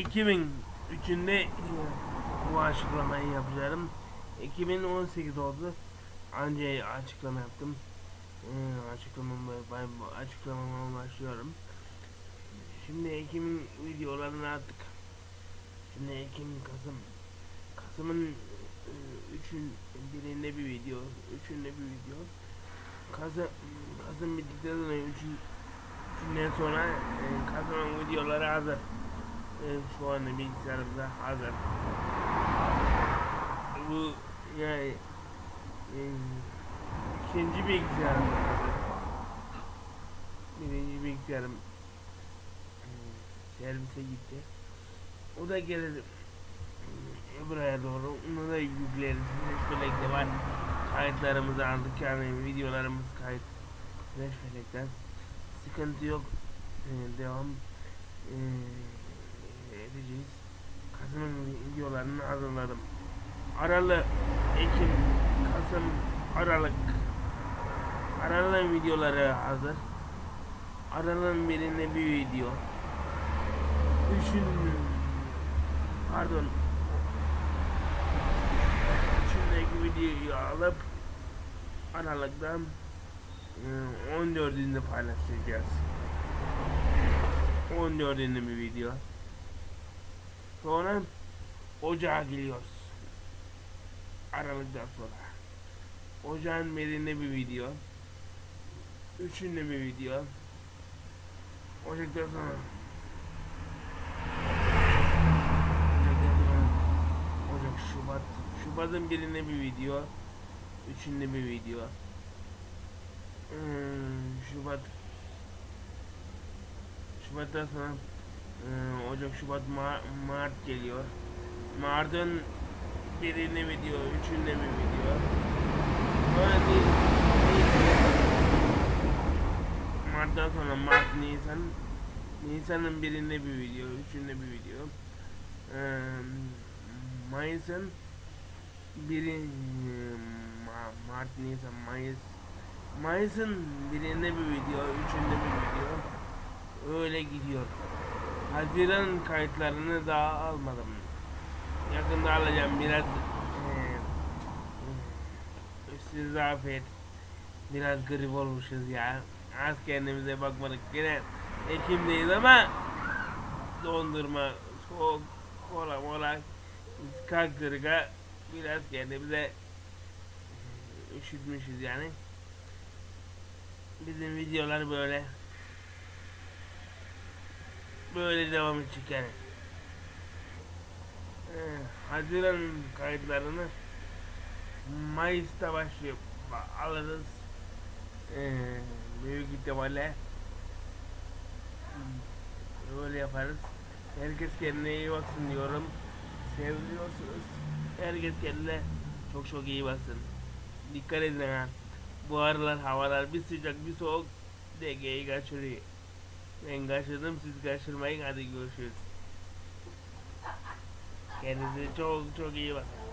2003'ünde bu açıklamayı yapacağım. 2018 oldu. Anca açıklama yaptım. Ee, açıklamamı, açıklamama başlıyorum. Şimdi Ekim'in videolarını attık. Şimdi Ekim, Kasım. Kasım'ın e, üçün birinde bir video, üçünde bir video. Kasım, Kasım bittikten sonra üçün, üçünden sonra e, Kasım'ın videoları hazır. E, şu anda bilgisayarımda hazır. Bu yani e, ikinci bilgisayarım hazır. Birinci bilgisayarım e, servise gitti. O da gelir e, buraya doğru. Onu da yükleriz. Black'te var. Kayıtlarımızı aldık yani videolarımız kayıt. Black'ten. Sıkıntı yok. E, devam. E, edeceğiz. Kasım'ın videolarını hazırladım. Aralı, Ekim, Kasım, Aralık. Aralık'ın videoları hazır. Aralık'ın birinde bir video. Üçün, pardon. Üçündeki videoyu alıp Aralık'tan e, 14'ünde paylaşacağız. 14'ünde bir video. Sonra ocağa geliyoruz. Aralıktan sonra. Ocağın birinde bir video. Üçünde bir video. Ocaktan sonra. Ocaktan sonra. Ocak, Şubat. Şubat'ın birinde bir video. Üçünde bir video. Hmm, Şubat. Şubat'tan sonra ee, Ocak, Şubat, Mar- Mart geliyor. Mart'ın birinde video, üçünde bir video. Sonra Ni- Ni- Mart'tan sonra Mart, Nisan. Nisan'ın birinde bir video, üçünde bir video. Ee, Mayıs'ın biri Ma- Mart, Nisan, Mayıs. Mayıs'ın birinde bir video, üçünde bir video. Öyle gidiyor. Haziran kayıtlarını daha almadım. Yakında alacağım biraz eee siz afiyet. Biraz grip olmuşuz ya. Az kendimize bakmadık. Yine Ekim'deyiz ama dondurma, soğuk, kola mola kalktırga biraz kendimize üşütmüşüz yani. Bizim videolar böyle böyle devam edecek yani. Ee, Haziran kayıtlarını Mayıs'ta başlıyor. Ba- Alırız. Ee, büyük ihtimalle hmm, öyle yaparız. Herkes kendine iyi baksın diyorum. Seviliyorsunuz. Herkes kendine çok çok iyi baksın. Dikkat edin ha. Bu aralar havalar bir sıcak bir soğuk dengeyi kaçırıyor. Ben kaçırdım siz kaçırmayın hadi görüşürüz. Kendinize çok çok iyi bakın.